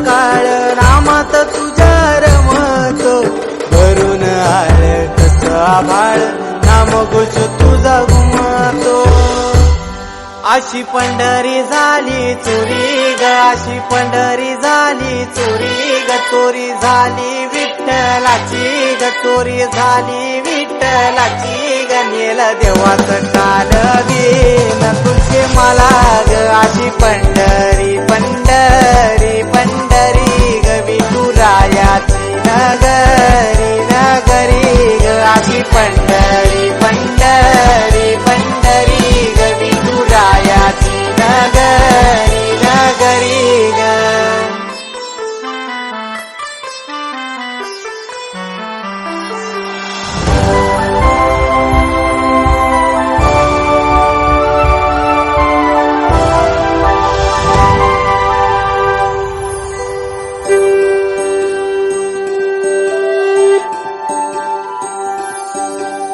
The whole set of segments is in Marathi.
काळ नामात तुझ्या रमतो भरून आळ तस आभाळ नाम घोष तुझा घुमतो अशी पंढरी झाली चोरी ग अशी पंढरी झाली चोरी ग चोरी झाली विठ्ठलाची ग चोरी झाली विठ्ठलाची ग नेल देवाचं काल न तुझे मला ग अशी पंढरी Braga.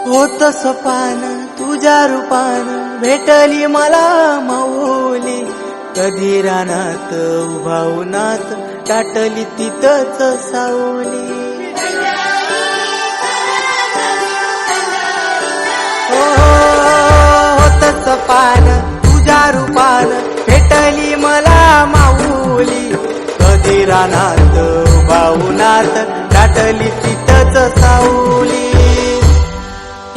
होत सपान तुझ्या रूपान भेटली मला माऊली. कधी रानात उभा उन्हात टाटली तिथंच सावली. हो होत सपान तुझ्या रूपान भेटली मला माऊली. कधी रानात उभा उन्हात टाटली तिथंच सावली.